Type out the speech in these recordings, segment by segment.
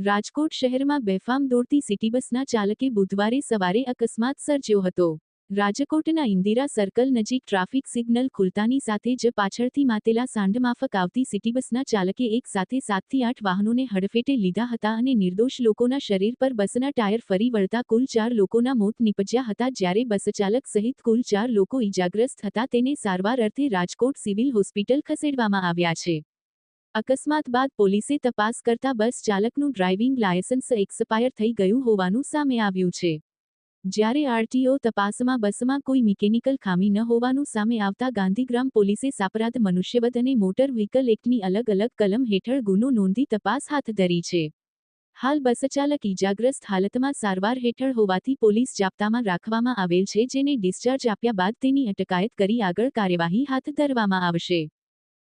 રાજકોટ શહેરમાં બેફામ દોડતી સિટી બસના ચાલકે બુધવારે સવારે અકસ્માત સર્જ્યો હતો. રાજકોટના ઇન્દિરા સર્કલ નજીક ટ્રાફિક સિગ્નલ ખુલતાની સાથે જ પાછળથી માતેલા સાંઢમાફક આવતી સિટી બસના ચાલકે એક સાથે સાતથી આઠ વાહનોને હડફેટે લીધા હતા અને નિર્દોષ લોકોના શરીર પર બસના ટાયર ફરી વળતા કુલ ચાર લોકોના મોત નીપજ્યા હતા જ્યારે બસચાલક સહિત કુલ ચાર લોકો ઇજાગ્રસ્ત હતા તેને સારવાર અર્થે રાજકોટ સિવિલ હોસ્પિટલ ખસેડવામાં આવ્યા છે. અકસ્માત બાદ પોલીસે તપાસ કરતા બસ ચાલકનું ડ્રાઇવિંગ લાયસન્સ એક્સપાયર થઈ ગયું હોવાનું સામે આવ્યું છે. જ્યારે આરટીઓ તપાસમાં બસમાં કોઈ મિકેનિકલ ખામી ન હોવાનું સામે આવતા ગાંધીગ્રામ પોલીસે સાપરાધ મનુષ્યવધ અને મોટર વ્હીકલ એક્ટની અલગ અલગ કલમ હેઠળ ગુનો નોંધી તપાસ હાથ ધરી છે. હાલ બસચાલક ઇજાગ્રસ્ત હાલતમાં સારવાર હેઠળ હોવાથી પોલીસ જાપ્તામાં રાખવામાં આવેલ છે જેને ડિસ્ચાર્જ આપ્યા બાદ તેની અટકાયત કરી આગળ કાર્યવાહી હાથ ધરવામાં આવશે.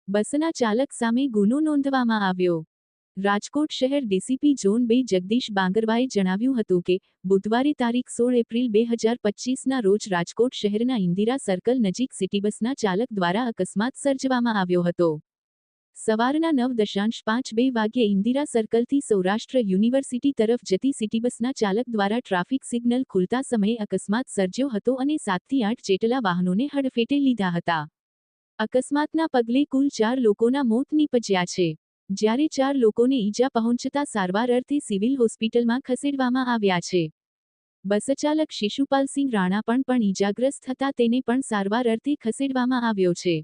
બસના ચાલક સામે ગુનો નોંધવામાં આવ્યો. રાજકોટ શહેર ડીસીપી ઝોન બે જગદીશ બાંગરવાએ જણાવ્યું હતું કે, બુધવારે તારીખ સોળ એપ્રિલ બે હજાર પચીસના રોજ રાજકોટ શહેરના ઇન્દિરા સર્કલ નજીક સિટી બસના ચાલક દ્વારા અકસ્માત સર્જવામાં આવ્યો હતો. સવારના નવ દશાંશ પાંચ બે વાગ્યે ઇન્દિરા સર્કલથી સૌરાષ્ટ્ર યુનિવર્સિટી તરફ જતી સિટી બસના ચાલક દ્વારા ટ્રાફિક સિગ્નલ ખુલતા સમયે અકસ્માત સર્જ્યો હતો અને સાતથી આઠ જેટલા વાહનોને હડફેટે લીધા હતા. અકસ્માતના પગલે કુલ ચાર લોકોના મોત નીપજ્યા છે. જ્યારે ચાર લોકોને ઈજા પહોંચતા સારવાર અર્થે સિવિલ હોસ્પિટલમાં ખસેડવામાં આવ્યા છે. બસચાલક શિશુપાલસિંહ રાણા પણ પણ ઈજાગ્રસ્ત થતા તેને પણ સારવાર અર્થે ખસેડવામાં આવ્યો છે.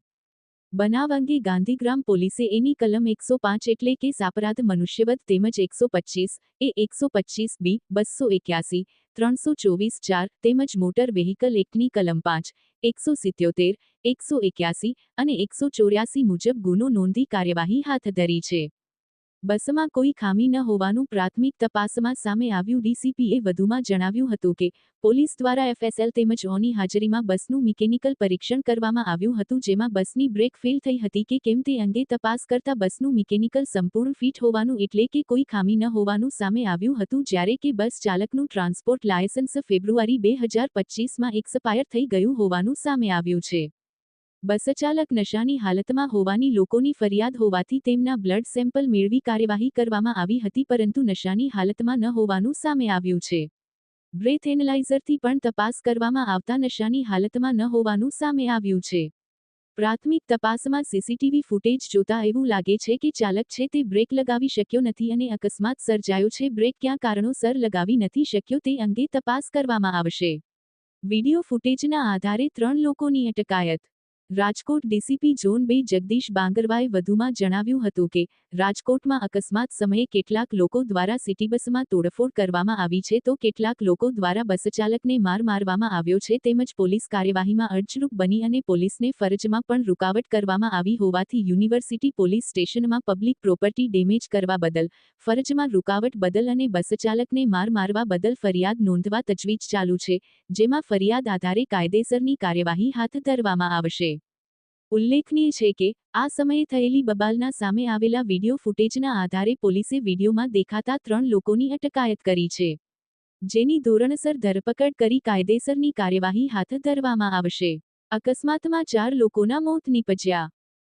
બનાવ અંગે ગાંધીગ્રામ પોલીસે એની કલમ એકસો પાંચ એટલે કે સાપરાધ મનુષ્યવધ તેમજ એકસો પચીસ, એ એકસો પચીસ બી, બસો એક્યાસી, ત્રણસો ચોવીસ ચાર તેમજ મોટર વેહિકલ એક્ટની કલમ પાંચ, એકસો સિત્યોતેર, એકસો એક્યાસી અને એકસો ચોર્યાસી મુજબ ગુનો નોંધી કાર્યવાહી હાથ ધરી છે. બસમાં કોઈ ખામી ન હોવાનું પ્રાથમિક તપાસમાં સામે આવ્યું ડીસીપીએ વધુમાં જણાવ્યું હતું કે, પોલીસ દ્વારા એફએસએલ તેમજ ઓની હાજરીમાં બસનું મિકેનિકલ પરીક્ષણ કરવામાં આવ્યું હતું જેમાં બસની બ્રેક ફેલ થઈ હતી કે કેમ તે અંગે તપાસ કરતા બસનું મિકેનિકલ સંપૂર્ણ ફિટ હોવાનું એટલે કે કોઈ ખામી ન હોવાનું સામે આવ્યું હતું જ્યારે કે બસ ચાલકનું ટ્રાન્સપોર્ટ લાયસન્સ ફેબ્રુઆરી બે હજાર પચીસમાં એક્સપાયર થઈ ગયું હોવાનું સામે આવ્યું છે. બસચાલક નશાની હાલતમાં હોવાની લોકોની ફરિયાદ હોવાથી તેમના બ્લડ સેમ્પલ મેળવી કાર્યવાહી કરવામાં આવી હતી, પરંતુ નશાની હાલતમાં ન હોવાનું સામે આવ્યું છે. બ્રેથ એનલાઇઝરથી પણ તપાસ કરવામાં આવતા નશાની હાલતમાં ન હોવાનું સામે આવ્યું છે. પ્રાથમિક તપાસમાં સીસીટીવી ફૂટેજ જોતા એવું લાગે છે કે ચાલક છે તે બ્રેક લગાવી શક્યો નથી અને અકસ્માત સર્જાયો છે. બ્રેક ક્યાં કારણોસર લગાવી નથી શક્યો તે અંગે તપાસ કરવામાં આવશે. વિડિયો ફૂટેજના આધારે ત્રણ લોકોની અટકાયત રાજકોટ ડીસીપી ઝોન બે જગદીશ બાંગરવાએ વધુમાં જણાવ્યું હતું કે, રાજકોટમાં અકસ્માત સમયે કેટલાક લોકો દ્વારા સિટી બસમાં તોડફોડ કરવામાં આવી છે તો કેટલાક લોકો દ્વારા બસચાલકને માર મારવામાં આવ્યો છે તેમજ પોલીસ કાર્યવાહીમાં અર્જરૂપ બની અને પોલીસને ફરજમાં પણ રૂકાવટ કરવામાં આવી હોવાથી યુનિવર્સિટી પોલીસ સ્ટેશનમાં પબ્લિક પ્રોપર્ટી ડેમેજ કરવા બદલ, ફરજમાં રૂકાવટ બદલ અને બસચાલકને માર મારવા બદલ ફરિયાદ નોંધવા તજવીજ ચાલુ છે, જેમાં ફરિયાદ આધારે કાયદેસરની કાર્યવાહી હાથ ધરવામાં આવશે. ઉલ્લેખનીય છે કે, આ સમયે થયેલી બબાલના સામે આવેલા વીડિયો ફૂટેજના આધારે પોલીસે વિડીયોમાં દેખાતા ત્રણ લોકોની અટકાયત કરી છે. જેની ધોરણસર ધરપકડ કરી કાયદેસરની કાર્યવાહી હાથ ધરવામાં આવશે. અકસ્માતમાં ચાર લોકોના મોત નીપજ્યા.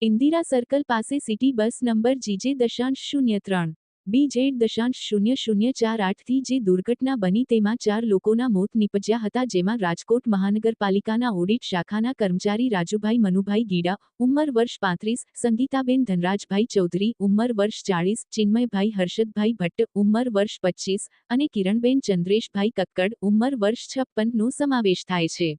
ઇન્દિરા સર્કલ પાસે સિટી બસ નંબર જીજે દશાંશ શૂન્ય ત્રણ. બી જેડ દશાંશ શૂન્ય શૂન્ય ચાર આઠથી જે દુર્ઘટના બની તેમાં ચાર લોકોના મોત નીપજ્યા હતા જેમાં રાજકોટ મહાનગરપાલિકાના ઓડિટ શાખાના કર્મચારી રાજુભાઈ મનુભાઈ ગીડા, ઉંમર વર્ષ પાંત્રીસ, સંગીતાબેન ધનરાજભાઈ ચૌધરી, ઉંમર વર્ષ ચાળીસ, ચિન્મયભાઈ હર્ષદભાઈ ભટ્ટ, ઉંમર વર્ષ પચીસ અને કિરણબેન ચંદ્રેશભાઈ કક્કડ, ઉંમર વર્ષ છપ્પનનો સમાવેશ થાય છે.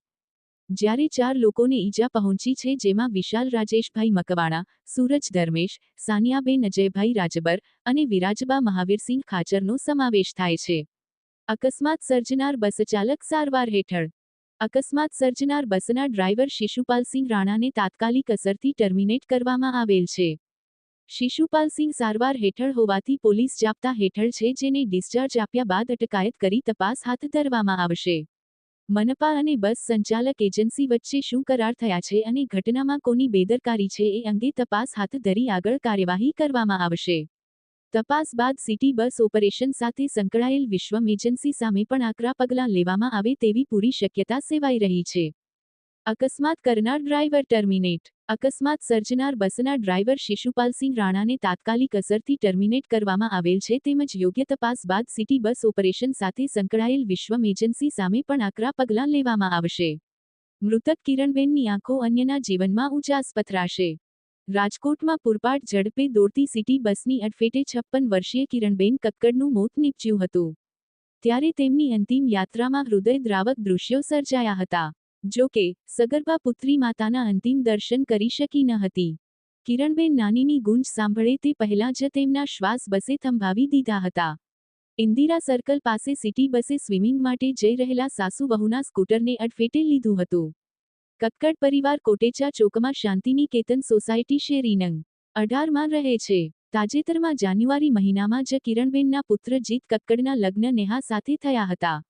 જ્યારે ચાર લોકોને ઈજા પહોંચી છે જેમાં વિશાલ રાજેશભાઈ મકવાણા, સૂરજ ધર્મેશ, સાનિયાબેન અજયભાઈ રાજબર અને વિરાજબા મહાવીરસિંહ ખાચરનો સમાવેશ થાય છે. અકસ્માત સર્જનાર બસચાલક સારવાર હેઠળ. અકસ્માત સર્જનાર બસના ડ્રાઈવર શિશુપાલસિંહ રાણાને તાત્કાલિક અસરથી ટર્મિનેટ કરવામાં આવેલ છે. શિશુપાલસિંહ સારવાર હેઠળ હોવાથી પોલીસ જાપ્તા હેઠળ છે જેને ડિસ્ચાર્જ આપ્યા બાદ અટકાયત કરી તપાસ હાથ ધરવામાં આવશે. મનપા અને બસ સંચાલક એજન્સી વચ્ચે શું કરાર થયા છે અને ઘટનામાં કોની બેદરકારી છે એ અંગે તપાસ હાથ ધરી આગળ કાર્યવાહી કરવામાં આવશે. તપાસ બાદ સિટી બસ ઓપરેશન સાથે સંકળાયેલ વિશ્વમ એજન્સી સામે પણ આકરા પગલાં લેવામાં આવે તેવી પૂરી શક્યતા સેવાઈ રહી છે. અકસ્માત કરનાર ડ્રાઈવર ટર્મિનેટ. અકસ્માત સર્જનાર બસના ડ્રાઈવર શિશુપાલસિંહ રાણાને તાત્કાલિક અસરથી ટર્મિનેટ કરવામાં આવેલ છે તેમજ યોગ્ય તપાસ બાદ સિટી બસ ઓપરેશન સાથે સંકળાયેલ વિશ્વમ એજન્સી સામે પણ આકરા પગલાં લેવામાં આવશે. મૃતક કિરણબેનની આંખો અન્યના જીવનમાં ઉજાસ પથરાશે રાજકોટમાં પૂરપાટ ઝડપે દોડતી સિટી બસની અડફેટે છપ્પન વર્ષીય કિરણબેન કક્કડનું મોત નીપજ્યું હતું. ત્યારે તેમની અંતિમ યાત્રામાં હૃદયદ્રાવક દૃશ્યો સર્જાયા હતા. જો કે, સગર્ભા પુત્રી માતાના અંતિમ દર્શન કરી શકી ન હતી. કિરણબેન નાનીની ગુંજ સાંભળે તે પહેલાં જ તેમના શ્વાસ બસે થંભાવી દીધા હતા. ઇન્દિરા સર્કલ પાસે સિટી બસે સ્વિમિંગ માટે જઈ રહેલા સાસુ વહુના સ્કૂટરને અડફેટે લીધું હતું. કક્કડ પરિવાર કોટેચા ચોકમાં શાંતિની કેતન સોસાયટી શેરીનંગ અઢારમાં રહે છે. તાજેતરમાં જાન્યુઆરી મહિનામાં જ કિરણબેનના પુત્ર જીત કક્કડના લગ્ન નેહા સાથે થયા હતા.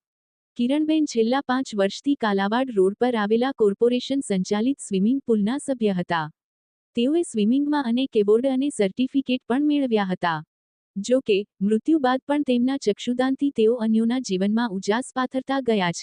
કિરણબેન છેલ્લા પાંચ વર્ષથી કાલાવાડ રોડ પર આવેલા કોર્પોરેશન સંચાલિત સ્વિમિંગ પુલના સભ્ય હતા. તેઓએ સ્વિમિંગમાં અનેક એવોર્ડ અને સર્ટિફિકેટ પણ મેળવ્યા હતા. જો કે, મૃત્યુ બાદ પણ તેમના ચક્ષુદાનથી તેઓ અન્યોના જીવનમાં ઉજાસ પાથરતા ગયા છે.